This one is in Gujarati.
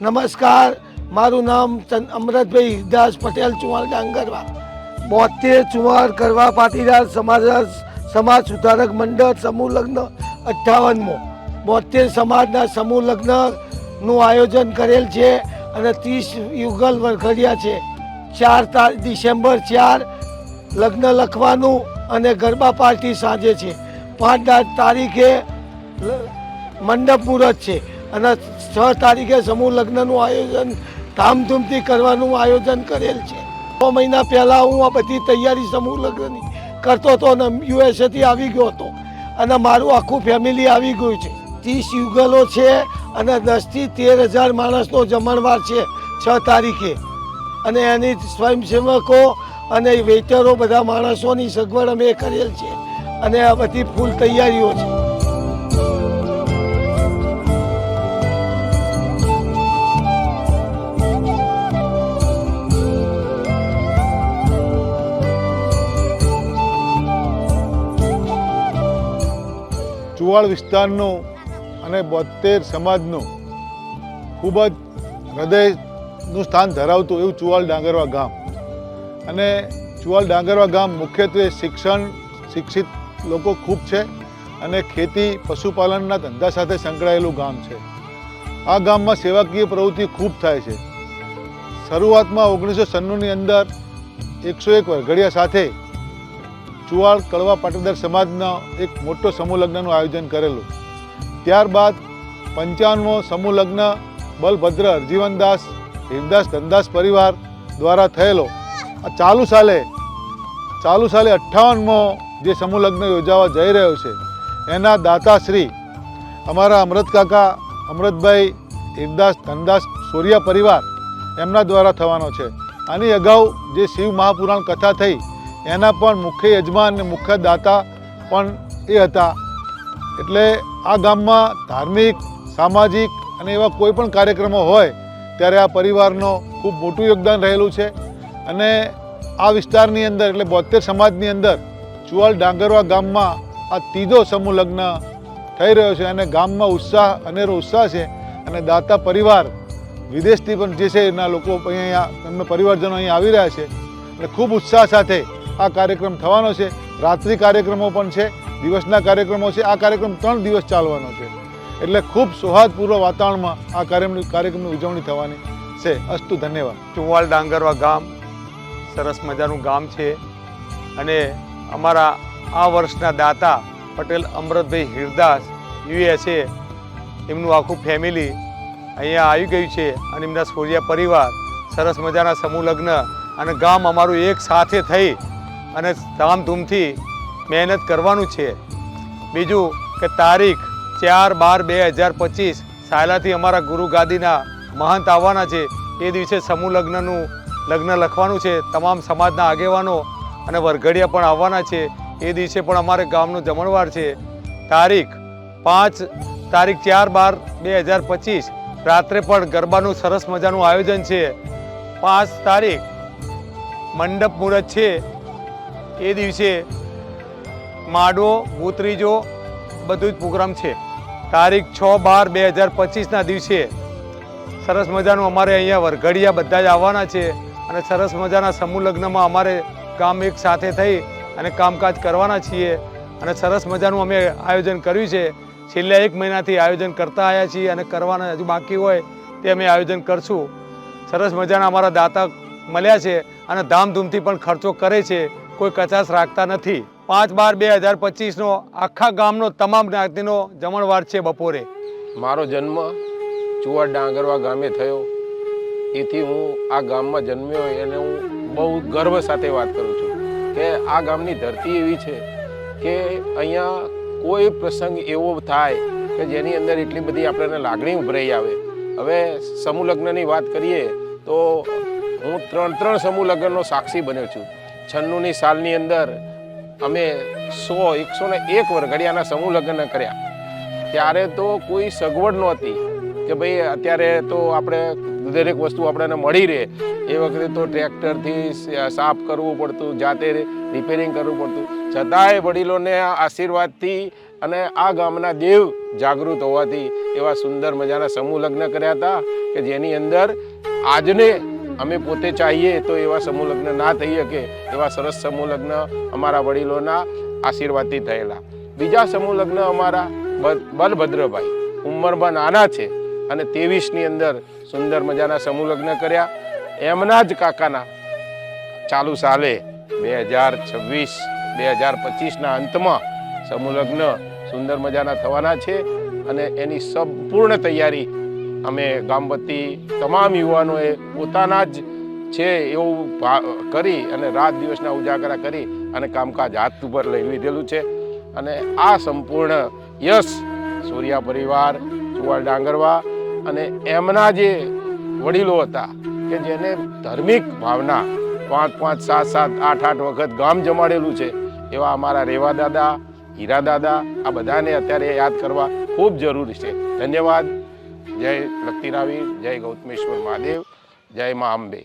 નમસ્કાર, મારું નામ અમરતભાઈ હિરદાસ પટેલ ચુવાણ ડાંગરવા. બોતેર ચુંવાર કરવા પાટીદાર સમાજ સમાજ સુધારક મંડળ, સમૂહ લગ્ન અઠ્ઠાવનમો. બોતેર સમાજના સમૂહ લગ્નનું આયોજન કરેલ છે અને ત્રીસ યુગલ વરઘડિયા છે. ચાર તારીખ ડિસેમ્બર ચાર, લગ્ન લખવાનું અને ગરબા પાર્ટી સાંજે છે. પાંચ તારીખે મંડપ મુહૂર્ત છે. અને છ તારીખે સમૂહ લગ્નનું આયોજન, ધામધૂમથી કરવાનું આયોજન કરેલ છે. છ મહિના પહેલાં હું આ બધી તૈયારી સમૂહ લગ્નની કરતો હતો અને યુએસએથી આવી ગયો હતો. અને મારું આખું ફેમિલી આવી ગયું છે. ત્રીસ યુગલો છે અને દસથી તેર હજાર માણસનો જમણવાર છે છ તારીખે. અને એની સ્વયંસેવકો અને વેઇટરો બધા માણસોની સગવડ અમે કરેલ છે. અને આ બધી ફૂલ તૈયારીઓ છે. ચુવાડ વિસ્તારનું અને બોતેર સમાજનું ખૂબ જ હૃદયનું સ્થાન ધરાવતું એવું ચુવાલ ડાંગરવા ગામ. અને ચુવાલ ડાંગરવા ગામ મુખ્યત્વે શિક્ષણ, શિક્ષિત લોકો ખૂબ છે અને ખેતી, પશુપાલનના ધંધા સાથે સંકળાયેલું ગામ છે. આ ગામમાં સેવાકીય પ્રવૃત્તિ ખૂબ થાય છે. શરૂઆતમાં ઓગણીસો સન્નુની અંદર એકસો એક વરઘડિયા સાથે ચુવાડ કડવા પાટીદાર સમાજનો એક મોટો સમૂહ લગ્નનું આયોજન કરેલું. ત્યારબાદ પંચાવનમો સમૂહ લગ્ન બલભદ્ર હરજીવનદાસ હિરદાસ ધનદાસ પરિવાર દ્વારા થયેલો. આ ચાલુ સાલે ચાલુ સાલે અઠ્ઠાવનમો જે સમૂહ લગ્ન યોજાવા જઈ રહ્યો છે, એના દાતાશ્રી અમારા અમૃત કાકા, અમૃતભાઈ હિરદાસ ધનદાસ સોરિયા પરિવાર એમના દ્વારા થવાનો છે. આની અગાઉ જે શિવ મહાપુરાણ કથા થઈ એના પણ મુખ્ય યજમાન અને મુખ્ય દાતા પણ એ હતા. એટલે આ ગામમાં ધાર્મિક, સામાજિક અને એવા કોઈ પણ કાર્યક્રમો હોય, ત્યારે આ પરિવારનો ખૂબ મોટું યોગદાન રહેલું છે. અને આ વિસ્તારની અંદર, એટલે બોતેર સમાજની અંદર, ચુવાલ ડાંગરવા ગામમાં આ ત્રીજો સમૂહ લગ્ન થઈ રહ્યો છે અને ગામમાં ઉત્સાહ, અનેરો ઉત્સાહ છે. અને દાતા પરિવાર વિદેશથી પણ જે છે એના લોકો અહીંયા, એમના પરિવારજનો અહીં આવી રહ્યા છે. એટલે ખૂબ ઉત્સાહ સાથે આ કાર્યક્રમ થવાનો છે. રાત્રિ કાર્યક્રમો પણ છે. દિવસના કાર્યક્રમો છે. આ કાર્યક્રમ ત્રણ દિવસ ચાલવાનો છે. એટલે ખૂબ સૌહાર્દપૂર્વ વાતાવરણમાં આ કાર્યક્રમ કાર્યક્રમની ઉજવણી થવાની છે. અસ્તુ, ધન્યવાદ. ચુવાલ ડાંગરવા ગામ. સરસ મજાનું ગામ છે. અને અમારા આ વર્ષના દાતા પટેલ અમૃતભાઈ હિરદાસ યુએસએ એમનું આખું ફેમિલી અહીંયા આવી ગયું છે. અને એમના સૂર્યા પરિવાર, સરસ મજાના સમૂહ લગ્ન અને ગામ અમારું એક સાથે થઈ અને ધામધૂમથી મહેનત કરવાનું છે. બીજું કે તારીખ ચાર બાર બે હજાર પચીસ સાયલાથી અમારા ગુરુ ગાદીના મહંત આવવાના છે. એ દિવસે સમૂહ લગ્નનું લગ્ન લખવાનું છે. તમામ સમાજના આગેવાનો અને વરઘડિયા પણ આવવાના છે. એ દિવસે પણ અમારે ગામનું જમણવાર છે. તારીખ પાંચ તારીખ ચાર બાર બે હજાર પચીસ રાત્રે પણ ગરબાનું સરસ મજાનું આયોજન છે. પાંચ તારીખ મંડપ મુહૂર્ત છે. એ દિવસે માડવો ભૂતરીજો બધું જ પ્રોગ્રામ છે. તારીખ છ બાર બે હજાર પચીસના દિવસે સરસ મજાનું અમારે અહીંયા વરઘડિયા બધા જ આવવાના છે અને સરસ મજાના સમૂહ લગ્નમાં અમારે કામ એક સાથે થઈ અને કામકાજ કરવાના છીએ અને સરસ મજાનું અમે આયોજન કર્યું છે. છેલ્લા એક મહિનાથી આયોજન કરતા આવ્યા છીએ અને કરવાના હજુ બાકી હોય તે અમે આયોજન કરશું. સરસ મજાના અમારા દાતા મળ્યા છે અને ધામધૂમથી પણ ખર્ચો કરે છે. કોઈ કચાશ રાખતા નથી. પાંચ બાર બે હજાર પચીસનો આખા ગામનો તમામ જ્ઞાતિનો જમણવાર છે બપોરે. મારો જન્મ ચુવા ડાંગરવા ગામે થયો. એથી હું આ ગામમાં જન્મ્યો એને હું બહુ ગર્વ સાથે વાત કરું છું કે આ ગામની ધરતી એવી છે કે અહીંયા કોઈ પ્રસંગ એવો થાય કે જેની અંદર એટલી બધી આપણને લાગણી ઉભરાઈ આવે. હવે સમૂહ લગ્નની વાત કરીએ તો હું ત્રણ ત્રણ સમૂહ લગ્નનો સાક્ષી બન્યો છું. છન્નુની સાલની અંદર અમે સો, એકસો ને એક વરઘડિયાના સમૂહ લગ્ન કર્યા. ત્યારે તો કોઈ સગવડ નહોતી કે ભાઈ અત્યારે તો આપણે દરેક વસ્તુ આપણને મળી રહે. એ વખતે તો ટ્રેક્ટરથી સાફ કરવું પડતું, જાતે રિપેરિંગ કરવું પડતું. છતાંય વડીલોને આશીર્વાદથી અને આ ગામના દેવ જાગૃત હોવાથી એવા સુંદર મજાના સમૂહ લગ્ન કર્યા હતા કે જેની અંદર આજને અમે પોતે ચાહીએ તો એવા સમૂહ લગ્ન ના થઈ શકે, એવા સરસ સમૂહ લગ્ન અમારા વડીલોના આશીર્વાદથી થયેલા. બીજા સમૂહ લગ્ન અમારા બલભદ્રભાઈ, ઉંમરમાં નાના છે અને ત્રેવીસની અંદર સુંદર મજાના સમૂહ લગ્ન કર્યા. એમના જ કાકાના ચાલુ સાલે બે હજાર છવ્વીસ, બે હજાર પચીસના અંતમાં સમૂહ લગ્ન સુંદર મજાના થવાના છે અને એની સંપૂર્ણ તૈયારી અમે ગામ તમામ યુવાનોએ પોતાના જ છે એવું કરી અને રાત દિવસના ઉજાગરા કરી અને કામકાજ હાથ ઉપર લઈ લીધેલું છે. અને આ સંપૂર્ણ યશ સૂર્યા પરિવાર ચુવાડ ડાંગરવા અને એમના જે વડીલો હતા કે જેને ધાર્મિક ભાવના પાંચ પાંચ સાત સાત આઠ આઠ વખત ગામ જમાડેલું છે, એવા અમારા રેવા દાદા હીરા દાદા આ બધાને અત્યારે યાદ કરવા ખૂબ જરૂરી છે. ધન્યવાદ. જય લક્તિરાવી જય ગૌતમેશ્વર મહાદેવ જય મા અંબે.